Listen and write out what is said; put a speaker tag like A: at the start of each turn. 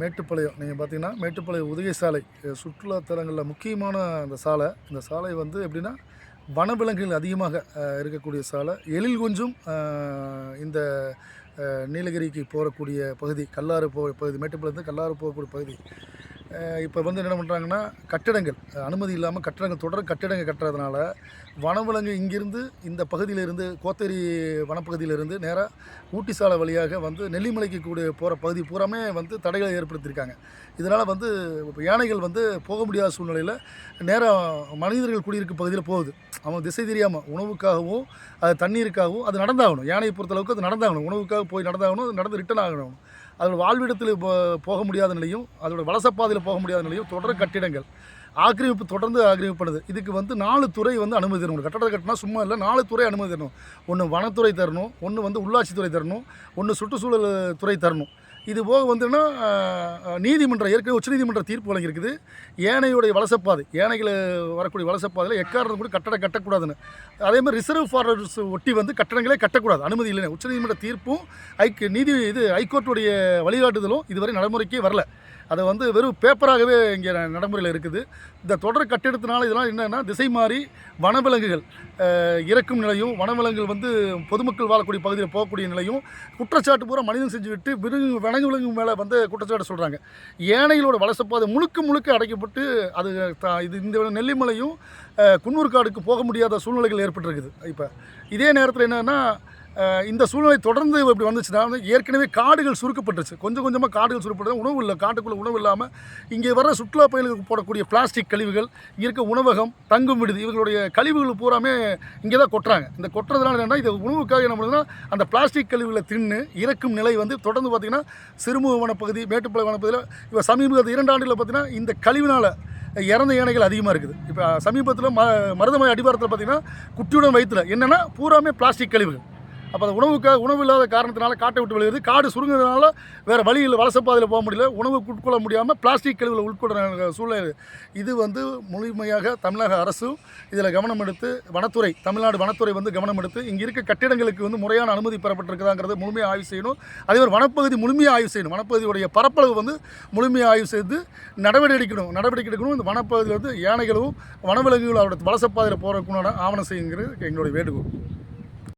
A: மேட்டுப்பாளையம். நீங்கள் பார்த்தீங்கன்னா மேட்டுப்பாளையம் உதவி சாலை சுற்றுலாத்தலங்களில் முக்கியமான அந்த சாலை. இந்த சாலை வந்து எப்படின்னா வனவிலங்குகள் அதிகமாக இருக்கக்கூடிய சாலை. எழில் கொஞ்சம் இந்த நீலகிரிக்கு போகக்கூடிய பகுதி கல்லாறு போ பகுதி மேட்டுப்பாளையத்து கல்லாறு போகக்கூடிய பகுதி. இப்போ வந்து என்ன பண்ணுறாங்கன்னா கட்டிடங்கள். அனுமதி இல்லாமல் கட்டிடங்கள் தொடர் கட்டிடங்கள் கட்டுறதுனால வனவிலங்கு இங்கிருந்து இந்த பகுதியிலிருந்து கோத்தேரி வனப்பகுதியிலிருந்து நேராக ஊட்டி சாலை வழியாக வந்து நெல்லிமலைக்கு கூட போகிற பகுதி பூராமே வந்து தடைகளை ஏற்படுத்தியிருக்காங்க. இதனால் வந்து இப்போ யானைகள் வந்து போக முடியாத சூழ்நிலையில் நேராக மனிதர்கள் குடியிருக்கும் பகுதியில் போகுது. அவங்க திசை தெரியாமல் உணவுக்காகவும் அது தண்ணீருக்காகவும் அது நடந்தாகணும். யானையை பொறுத்தளவுக்கு அது நடந்தாகணும். உணவுக்காக போய் நடந்தாகணும் அது நடந்து ரிட்டன் ஆகணும். அதோட வாழ்விடத்தில் போ- போக முடியாத நிலையும் அதோடய வலசப்பாதையில் போக முடியாத நிலையும் தொடர் கட்டிடங்கள். ஆக்கிரமிப்பு தொடர்ந்து ஆக்கிரமிப்பு பண்ணுது இதுக்கு வந்து நாலு துறை வந்து அனுமதி தரணும். கட்டடத்தை கட்டினா சும்மா இல்லை நாலு துறை அனுமதி தரணும். ஒன்று வனத்துறை தரணும் ஒன்று வந்து உள்ளாட்சித்துறை தரணும் ஒன்று சுற்றுச்சூழல் துறை தரணும். இது போக வந்துன்னா நீதிமன்றம் ஏற்கனவே உச்சநீதிமன்ற தீர்ப்பு வழங்கியிருக்குது. ஏனையுடைய வலசப்பாது ஏனைகள் வரக்கூடிய வலசப்பாதையில் எக்காரணம் கூட கட்டடம் கட்டக்கூடாதுன்னு. அதே மாதிரி ரிசர்வ் ஃபாரஸ்ட் ஒட்டி வந்து கட்டடங்களே கட்டக்கூடாது. அனுமதி இல்லைன்னு உச்சநீதிமன்ற தீர்ப்பும் ஐக்கு நீதி இது ஹைகோர்ட்டுடைய வழிகாட்டுதலும் இதுவரை நடைமுறைக்கே வரல. அதை வந்து வெறும் பேப்பராகவே இங்கே நடைமுறையில் இருக்குது. இந்த தொடர் கட்டிடத்தினால இதெல்லாம் என்னென்னா திசை மாறி வனவிலங்குகள் இறக்கும் நிலையும் வனவிலங்குகள் வந்து பொதுமக்கள் வாழக்கூடிய பகுதியில் போகக்கூடிய நிலையும் குற்றச்சாட்டு பூரா மனிதன் செஞ்சு விட்டு விலங்கு வனங்கு விலங்கு மேலே வந்து குற்றச்சாட்டு சொல்கிறாங்க ஏனைகளோட வலசப்பாதை முழுக்க முழுக்க அடைக்கப்பட்டு அது இது இந்த நெல்லிமலையும் குன்னூர்காடுக்கு குன்னூர் காடுக்கு போக முடியாத சூழ்நிலைகள் ஏற்பட்டிருக்குது. இப்போ இதே நேரத்தில் என்னென்னா இந்த சூழ்நிலை தொடர்ந்து இப்படி வந்துச்சுன்னா ஏற்கனவே காடுகள் சுருக்கப்பட்டுருச்சு. கொஞ்சம் கொஞ்சமாக காடுகள் சுருக்கப்பட்டு உணவு இல்லை காட்டுக்குள்ளே உணவு இல்லாமல் இங்கே வர சுற்றுலா பயணிகளுக்கு போடக்கூடிய பிளாஸ்டிக் கழிவுகள் இங்கே இருக்க உணவகம் தங்கும் விடுதி இவர்களுடைய கழிவுகள் பூராமே இங்கே தான் கொட்டுறாங்க. இந்த கொட்டுறதுனால என்னென்னா இது உணவுக்காக என்ன பண்ணுதுன்னா அந்த பிளாஸ்டிக் கழிவுகளை தின்னு இறக்கும் நிலை வந்து தொடர்ந்து பார்த்திங்கன்னா சிறுமுக வனப்பகுதி மேட்டுப்பாளைய வனப்பகுதியில் இப்போ சமீப இரண்டு ஆண்டுகளில் பார்த்திங்கன்னா இந்த கழிவுனால் இறந்த யானைகள் அதிகமாக இருக்குது. இப்போ சமீபத்தில் ம மருதமலை அடிவாரத்தில் பார்த்திங்கன்னா குட்டியுடன் வயிற்றுல என்னென்னா பூராமே பிளாஸ்டிக் கழிவுகள். அப்போ அந்த உணவுக்கு உணவு இல்லாத காரணத்தினால காட்டை விட்டு விழுகிறது காடு சுருங்குறதுனால வேறு வழியில் வலசப்பாதையில் போக முடியல. உணவு உட்கொள்ள முடியாமல் பிளாஸ்டிக் கழிவுகளை உட்கொள்கிற சூழ்நிலை. இது வந்து முழுமையாக தமிழக அரசும் இதில் கவனம் எடுத்து வனத்துறை தமிழ்நாடு வனத்துறை வந்து கவனம் எடுத்து இங்கே இருக்க கட்டிடங்களுக்கு வந்து முறையான அனுமதி பெறப்பட்டிருக்குதாங்கிறத முழுமையாக ஆய்வு செய்யணும். அதே மாதிரி வனப்பகுதி முழுமையாக ஆய்வு செய்யணும். வனப்பகுதியுடைய பரப்பளவு வந்து முழுமையாக ஆய்வு செய்து நடவடிக்கை எடுக்கணும். நடவடிக்கை எடுக்கணும் இந்த வனப்பகுதியில் வந்து யானைகளும் வனவிலங்குகளும் அவரோட வலசப்பாதையில் போகிறதுக்குன்னு ஆவணம் செய்யுங்கிறது எங்களுடைய வேண்டுகோள்.